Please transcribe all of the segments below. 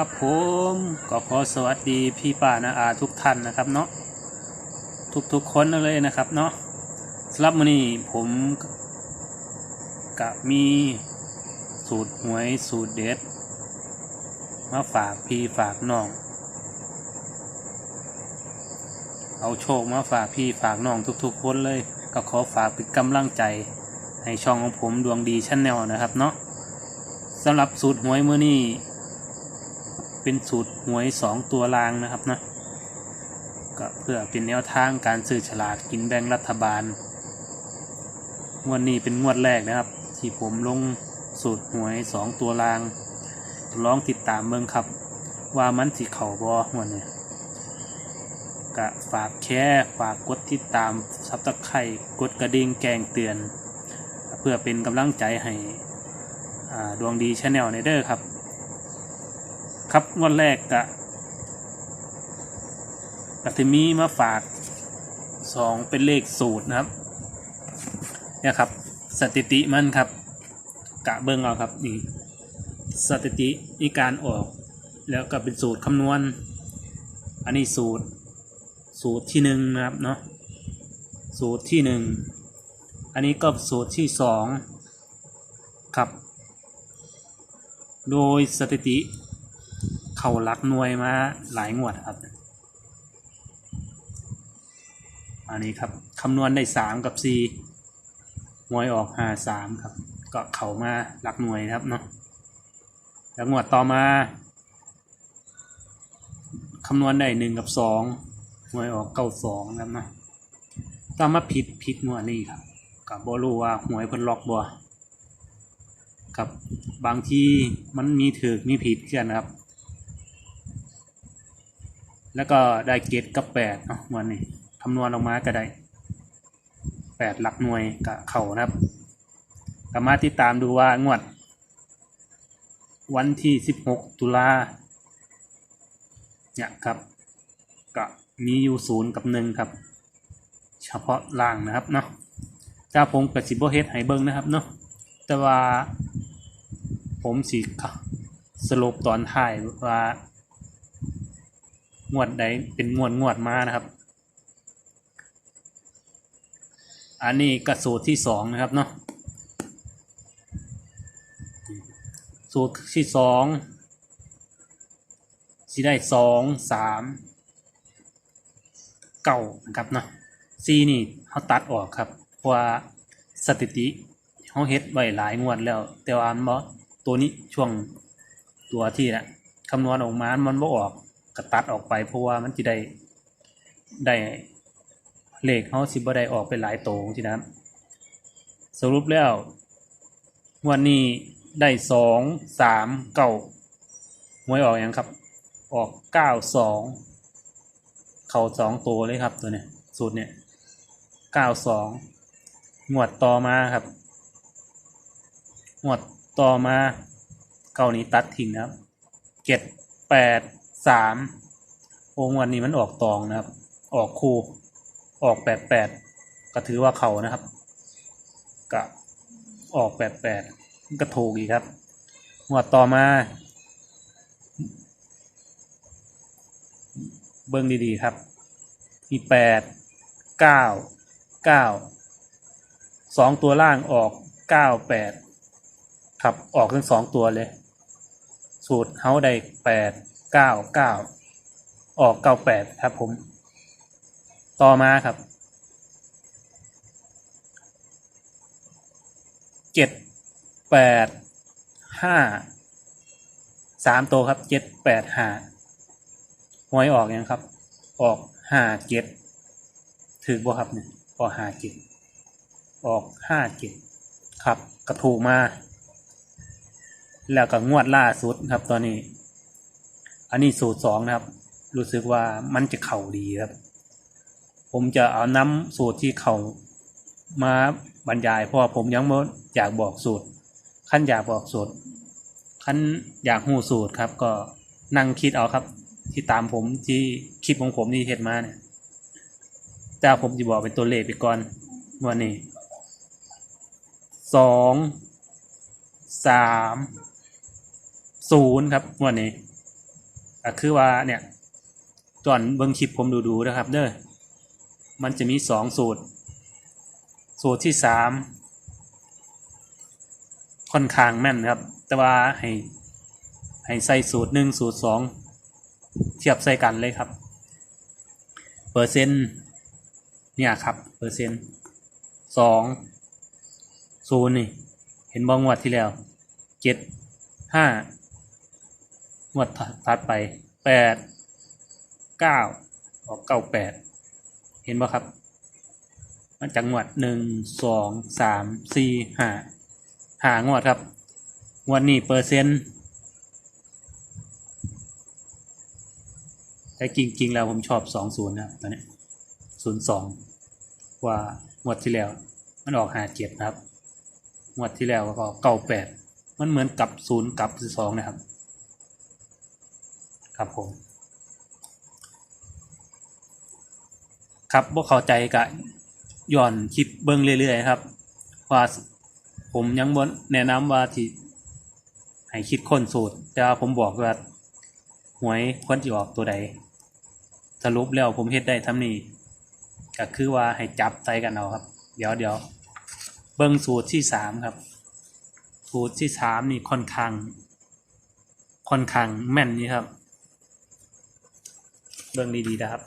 ครับผมก็ขอสวัสดีพี่ป้านาอาทุกท่านนะครับเนาะทุกๆคนเลยนะครับเนาะสำหรับมื้อนี้ผมกับมีสูตรหวยสูตรเด็ด มาฝากพี่ฝากน้อง เอาโชคมาฝากพี่ฝากน้องทุกๆคนเลย ก็ขอฝากเป็นกำลังใจให้ช่องของผมดวงดีช n แนลนะครับเนาะสำหรับสูตรหวยมื้อนี้ เป็นสูตรหวยสองตัวรางนะครับนะก็เพื่อเป็นแนวทางการซื้อฉลากกินแบ่งรัฐบาล งวดนี้เป็นงวดแรกนะครับ ที่ผมลงสูตรหวยสองตัวรางลองติดตามเมืองครับ ว่ามันสิเข่าบอหวดเนี่ยก็ฝากแค่ฝากกดติดตามซับตะไคร่กดกระดิ่งแกงเตือน เพื่อเป็นกำลังใจให้ดวงดีชาแนลในเด้อครับ ครับงวดแรกกะกัตมีมาฝากสองเป็นเลขสูตรนะครับ เนี่ยครับ สถิติมันครับ กะเบิ้งเอาครับนี่สถิติอีการออก แล้วก็เป็นสูตรคำนวณ อันนี้สูตร สูตรที่หนึ่งนะครับเนาะสูตรที่หนึ่งอันนี้ก็สูตรที่สองครับ โดยสถิติ เขารักหนวยมาหลายงวดครับ อันนี้ครับคำนวณได้สามกับสี่หวยออกห้าสามครับ ก็เขามาหลักหน่วยครับเนาะแล้วงวดต่อมาคำนวณได้หนึ่งกับสองหวยออกเก้าสองครับเนาะต่อมาผิดผิดงวดนี้ครับกับบรู้ว่าหวยเพิ่นล็อกบ่ครับบางทีมันมีถือมีผิดกันนครับ แล้วก็ได้เกตกับแปดเนาะวันนี้คำนวณออกมาก็ได้แปดหลักหน่วยกับเข่านะครับ สามารถติดตามดูว่างวด วันที่สิบหกตุลาเนี่ยครับก็มีอยู่ศูนย์กับหนึ่งครับ เฉพาะล่างนะครับเนาะจ้าผมกับสิบโบเฮดไฮเบิงนะครับเนาะแต่ว่าผมสิสรุปตอนท้ายว่า งวดใดเป็นงวดงวดมานะครับ อันนี้กระสูตรที่สองนะครับเนาะสูตรที่สองสิได้สองสามเก้านะครับเนาะซีนี่เขาตัดออกครับเพราะว่าสถิติเขาเฮ็ดไว้หลายงวดแล้ว แต่ว่ามันบ่ตัวนี้ช่วงตัวที่นะคำนวณออกมามันบ่ออก ก็ตัดออกไปเพราะว่ามันจะได้ได้เลขเขาสิบ่ได้ออกไปหลายโตงทีนะครับสรุปแล้ววันนี้ได้สองสามเก้าหวยออกอยังครับ ออกเก้าสองเข่าสองตัวเลยครับตัวเนี้ยสูตรเนี้ยเก้าสองงวดต่อมาครับงวดต่อมาเก้านี้ตัดทิ้งนะครับเจ็ดแปด สามโอ้งวันนี้มันออกตองนะครับ ออกคู่ออกแปดแปดก็ถือว่าเขานะครับก็ออกแปดแปดก็ถูกอีกครับงวดต่อมา เบิ้งดีๆครับ มีแปดเก้าเก้าสองตัวล่างออกเก้าแปดครับออกทั้งสองตัวเลย สูตรเฮาได้แปด เก้าเก้าออกเก้าแปดครับผม ต่อมาครับเจ็ดแปดห้าสามตัวครับเจ็ดแปดห้าหวยออกยังครับ ออกห้าเจ็ดถือบ่ครับเนี่ยออกห้าเจ็ดออกห้าเจ็ดครับกระถูกมา แล้วก็งวดล่าสุดครับตอนนี้ อันนี้สูตรสองนะครับ รู้สึกว่ามันจะเข่าดีครับ ผมจะเอาน้ำสูตรที่เข่ามาบรรยายเพราะผมยังไม่อยากบอกสูตรขั้นอยากบอกสูตรขั้นอยากหูสูตรครับ ก็นั่งคิดเอาครับ ที่ตามผมที่คลิปของผมที่เห็นมาเนี่ยแต่ผมจะบอกเป็นตัวเลขไปก่อนวันนี้สองสามศูนย์ครับวันนี้ ก็คือว่าเนี่ยตอนเบิ่งคลิปผมดูๆนะครับ เด้อมันจะมีสองสูตร สูตรที่สามค่อนข้างแม่นครับ แต่ว่าให้ให้ใส่สูตรหนึ่งสูตรสองเทียบใส่กันเลยครับ เปอร์เซ็นต์เนี่ยครับ เปอร์เซ็นต์สองศูนย์นี่ เห็นบองวัดที่แล้วเจ็ดห้า งวดถัดไปแปดเก้าออกเก้าแปดเห็นบ่ครับมันจากงวดหนึ่งสองสามสี่ห้าหางวดครับงวดนี้เปอร์เซ็นต์แต่จริง ๆ แล้วผมชอบสองศูนย์นะตอนนี้ศูนย์สองว่างวดที่แล้วมันออกหาเจ็ดนะครับงวดที่แล้วก็เก้าแปดมันเหมือนกับศูนย์กับสองนะครับ ครับผม ครับบ่เข้าใจกะย้อนคลิปเบิ่งเรื่อยๆครับ ว่าผมยังบ่แนะนำว่าที่ให้คิดค้นสูตร แต่ว่าผมบอกว่าหวยควรสิออกตัวใด สรุปแล้วผมเฮ็ดได้ทำนี้ก็คือว่าให้จับใส่กันเอาครับ เดี๋ยวเดี๋ยวเบิ่งสูตรที่สามครับ สูตรที่สามนี่ค่อนข้าง ค่อนข้างแม่นนี่ครับ เบิ่งดีๆนะครับ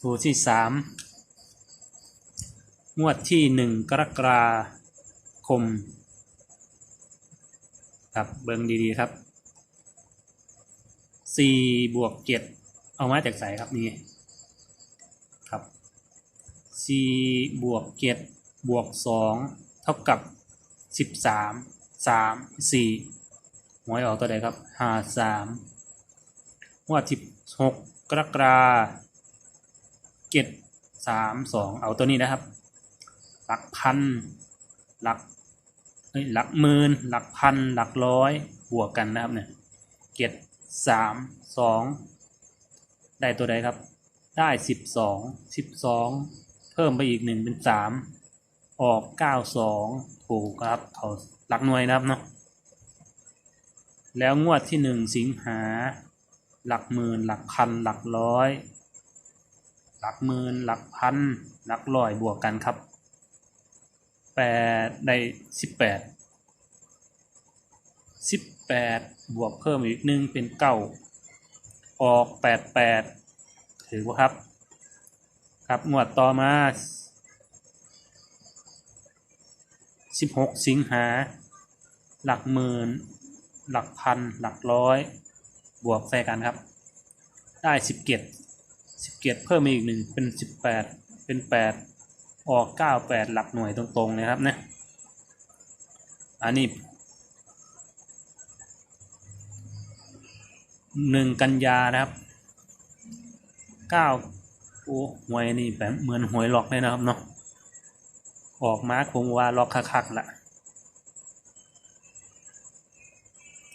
สูตรที่สามงวดที่หนึ่งกรกฎาคม ครับ เบิ่งดีๆครับสี่บวกเจ็ดเอามาจากใสครับนี่ครับสี่บวกเจ็ดบวกสองเท่ากับสิบสามสามสี่หวยออกตัวใดครับห้าสาม งวดที่หกกรกฎาเจ็ดสามสองเอาตัวนี้นะครับ หลักพัน หลักเอ้ยหลักหมื่นหลักพัน หลักร้อยบวกกันนะครับเนี่ยเจ็ดสามสองได้ตัวใดครับ ได้สิบสองสิบสองเพิ่มไปอีกหนึ่งเป็นสามออกเก้าสองถูกครับเขาหลักหน่วยนะครับเนาะแล้วงวดที่หนึ่งสิงหา หลักหมื่น หลักพัน หลักร้อย หลักหมื่น หลักพัน หลักร้อยบวกกันครับแปดได้สิบแปดสิบแปดบวกเพิ่มอีกหนึ่งเป็นเก้าออกแปดแปดถือว่าครับ ครับหมวดต่อมาสิบหกสิงหา หลักหมื่น หลักพัน หลักร้อย บวกใส่กันครับ ได้สิบเกตสิบเกตเพิ่มอีกหนึ่งเป็นสิบแปดเป็นแปดออกเก้าแปดหลักหน่วยตรงๆนะครับนะอันนี้หนึ่งกันยานะครับเก้าโอ้หวยนี่แบบเหมือนหวยล็อกเลยนะครับเนาะออกมาคงว่าล็อกคักๆละ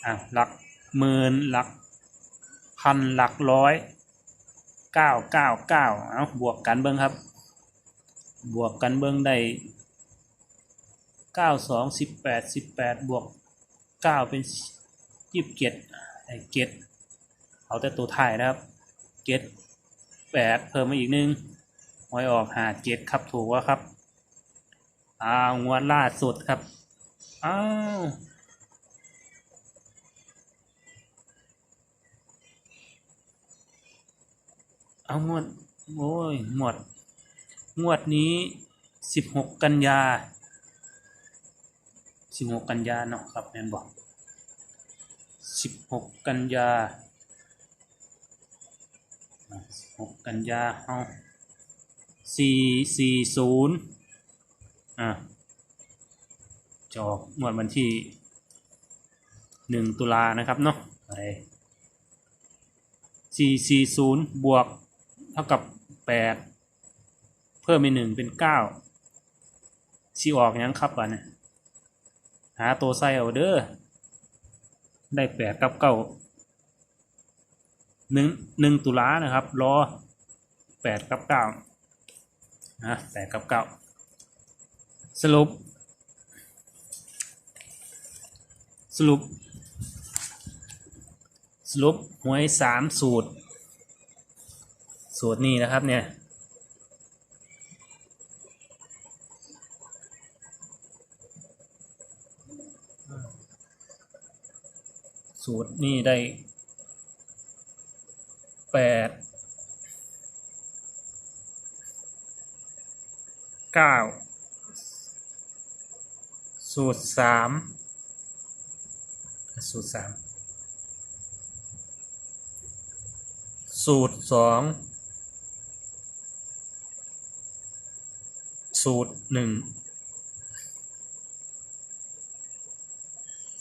อะหลักหมื่นหลัก พันหลักร้อยเก้าเก้าเก้าเอาบวกกันเบิ้งครับ บวกกันเบิ้งได้เก้าสองสิบแปดสิบแปดบวกเก้าเป็นยี่สิบเจ็ดไอ้เจ็ดเอาแต่ตัวถ่ายนะครับเจ็ดแปดเพิ่มมาอีกนึงหวยออกหาเจ็ดครับถูกว่าครับอ้าวงวดล่าสุดครับอ้าว เอางวดโอ้ยหมดงวดนี้สิบหกกันยาสิบหกกันยาเนาะครับแมนบอกสิบหกกันยาสิบหกกันยาเอาสี่สี่ศูนย์อะจอกงวดวันที่หนึ่งตุลานะครับเนาะไปสี่สี่ศูนย์บวก ท่ากับแปดเพิ่มอีกหนึ่งเป็นเก้าสีออกยังครับอะเนี่ยหาตัวไส้เอาเด้อได้แปดกับเก้าหนึ่งหนึ่งตุลานะครับ รอแปดกับเก้านะแปดกับเก้าสรุป สรุป สรุปหวยสามสูตร สูตรนี้นะครับเนี่ยสูตรนี่ได้แปดเก้าสูตรสามสูตรสามสูตรสอง สูตรหนึ่ง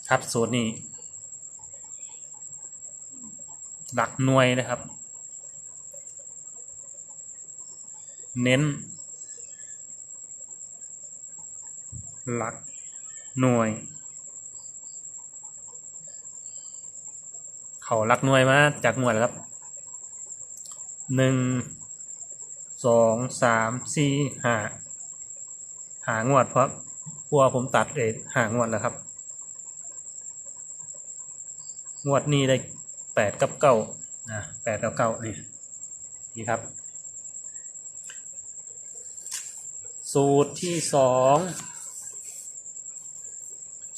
ครับสูตรนี้หลักหน่วยนะครับ เน้น หลักหน่วย เขาหลักหน่วยมาจากหน่วยครับหนึ่งสองสามสี่ห้า หางวดเพราะพวผมตัดเอหางวดแล้วครับ งวดนี้ได้แปดกับเก้านะแปดกับเก้านี่นี่ครับ สูตรที่สอง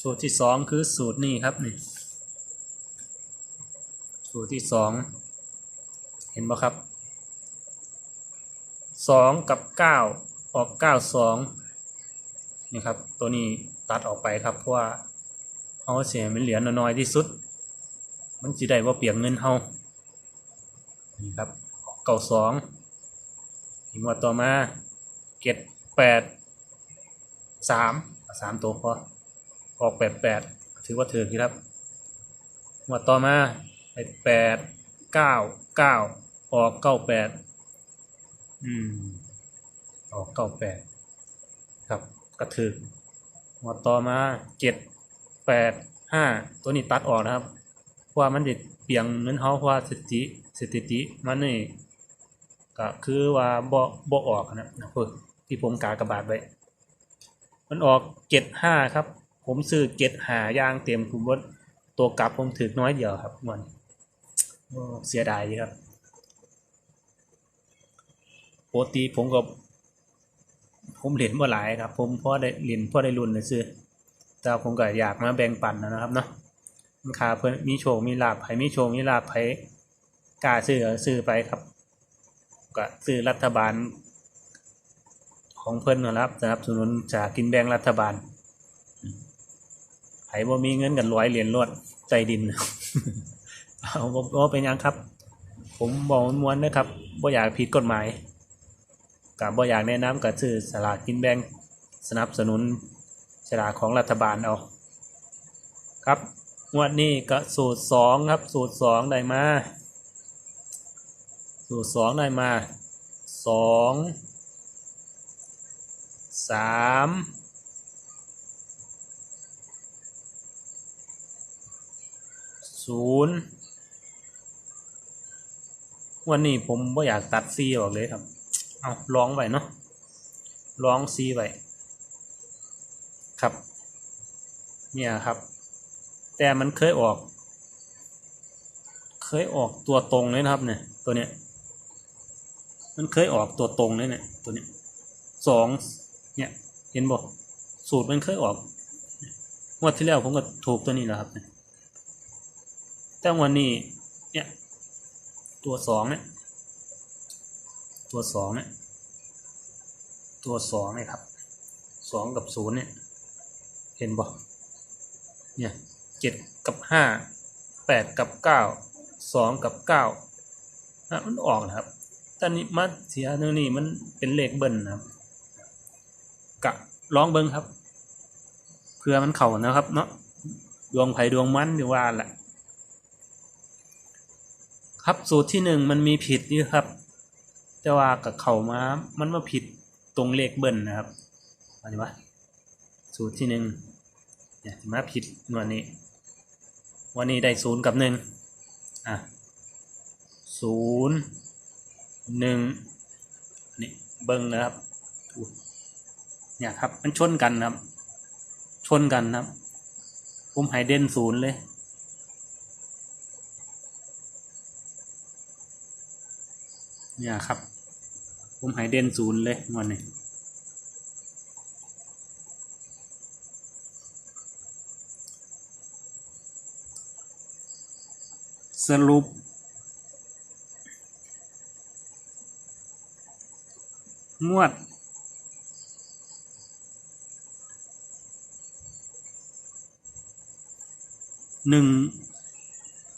สูตรที่สองคือสูตรนี้ครับนี่สูตรที่สองเห็นไหมครับสองกับเก้าออกเก้าสอง นี่ครับ ตัวนี้ตัดออกไปครับ เพราะว่าเอาเสียมันเหลือน้อยที่สุด มันจะได้ว่าเปลี่ยนเงินเฮานี่ครับเก่าสองอีกงวดต่อมาเก็ดแปดสามสามตัวพอออกแปดแปดถือว่าถือครับงวดต่อมาไอ้แปดเก้าเก้าออกเก้าแปดอืมออกเก้าแปด กระถือหมดต่อมาเจ็ดแปดห้าตัวนี้ตัดออกนะครับเพราะมันจะเปลี่ยงเงินเฮาเพราะสติสถิติมันนี่ก็คือว่าบ่บ่ออกนะนะเพื่อที่ผมกากระบาดไว้มันออกเจ็ดห้าครับ ผมซื้อเจ็ดหายางเต็มผมว่าตัวกลับผมถือน้อยเดียวครับมันเสียดายครับปกติผมก็ ผมเหรียญบ่หลายครับ ผมพอได้เหรียญพอได้รุ่นเลยซื้อแต่ผมก็อยากมาแบ่งปันนะครับเนาะมันคาเพื่อนมีโชคมีลาภไผมีโชคมีลาภไผกล้าซื้อซื้อไปครับก็ซื้อรัฐบาล ของเพิ่นนะครับสนับสนุนจากกินแบ่งรัฐบาลไผบ่มีเงินกันร้อยเหรียญรวดใจดินเอาบ่บ่เป็นยังครับ ผมบอกมวนนะครับบ่อยากผิดกฎหมาย กับบ่อยากแนะนำกับซื้อสลากกินแบ่งสนับสนุนสลากของรัฐบาลเอาครับงวดนี้ก็สูตรสองครับ สูตรสองได้มา สูตรสองได้มาสองสามศูนย์วันนี้ผมบ่อยากตัดซีออกเลยครับ เอาร้องไว้เนาะร้องซีไว้ครับ เนี่ยครับ แต่มันเคยออก เคยออกตัวตรงเลยนะครับ เนี่ยตัวเนี้ยมันเคยออกตัวตรงเลยเนี่ยตัวเนี้ยสองเนี่ยเห็นบอกสูตรมันเคยออกงวดที่แล้วผมก็ถูกตัวนี้แหละครับแต่วันนี้เนี่ยตัวสองเนี่ย ตัวสองเนี่ยตัวสองเนี่ยครับสองกับศูนย์เนี่ย เห็นบ่เนี่ยเจ็ดกับห้าแปดกับเก้าสองกับเก้านะมันออกนะครับต่นี้มาเสียเนื้อนี่มันเป็นเลขเบิ้ลนะครับกะลองเบิ้งครับเพื่อมันเข่านะครับ เนาะดวงไผ่ดวงมันดีว่าแหละครับสูตรที่หนึ่งมันมีผิดนี่ครับ แต่ว่ากับเข่ามามันมาผิดตรงเลขเบิ้ลนะครับอันนี้วะสูตรที่หนึ่งเนี่ยมาผิดหน่วยนี้ วันนี้ได้ศูนย์กับหนึ่งอะศูนย์หนึ่งนนี้เบิ้งนะครับเนี่ยครับมันชนกันนะครับ ชนกันนะครับ ผมหายเด่นศูนย์เลย เนี่ยครับ ผมให้เด่นศูนย์เลยงวันนี้สรุป งวด หนึ่ง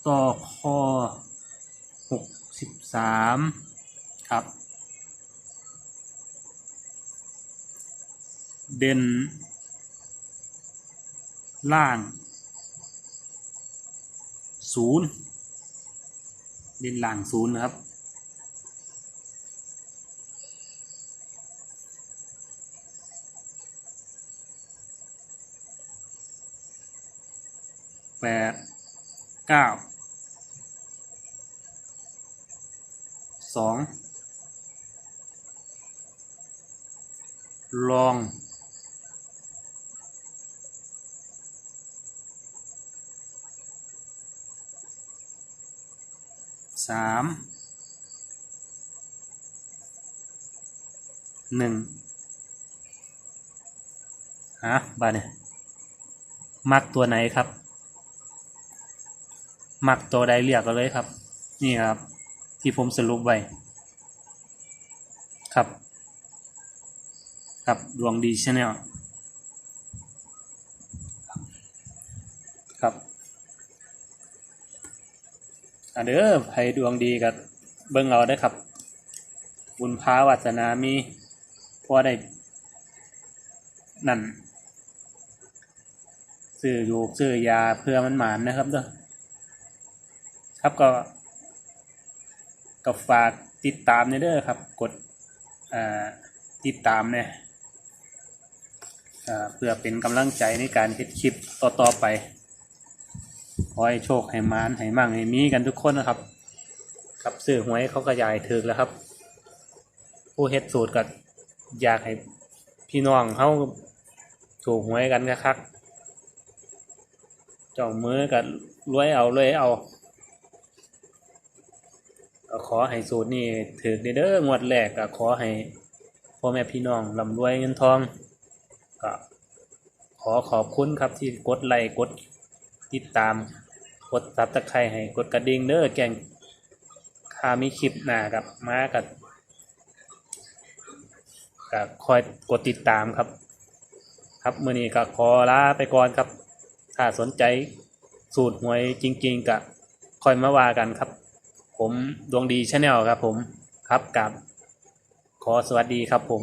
ต่อคอหกสิบสาม ครับ เด่น ล่างศูนย์เด่นล่างศูนย์นะครับ แปดเก้าสอง ลอง สามหนึ่งฮะบ้านเนี่ยมักตัวไหนครับ มักตัวใดเรียกกันเลยครับ นี่ครับ ที่ผมสรุปไว้ครับับดวงดีชาแนลครับอะเด้อใครดวงดีกับเบิ่งเอาได้ครับ บุญพาวัสนามีพอได้นั่นซื้อยู่ซื้อยาเพื่อมันหมานนะครับเด้อครับก็ก็ฝากติดตามในเด้อครับ กดอ่าติดตามเนี่ย เพื่อเป็นกำลังใจในการเฮ็ดคลิปต่อๆไป ขอให้โชคให้มานให้มั่งให้มีกันทุกคนนะครับ ครับซื้อหวยเขาก็อยากให้ถึกแล้วครับ ผู้เฮ็ดสูตรก็อยากให้พี่น้องเขาถูกหวยกันคักๆเจ้ามือก็รวยเอารวยเอาขอให้สูตรนี้ถือเด้องวดแรกก็ขอให้พ่อแม่พี่น้องร่ำรวยเงินทอง ก็ขอขอบคุณครับที่กดไลค์กดติดตาม กดซับตะไคร้ให้กดกระดิ่งเด้อแกงคามีคลิปหน้ากับมากับก็คอยกดติดตามครับ ครับมื้อนี้ก็ขอลาไปก่อนครับ ถ้าสนใจสูตรหวยจริง ๆก็คอยมาว่ากันครับ ผมดวงดีชาแนลครับผมครับกับขอสวัสดีครับผม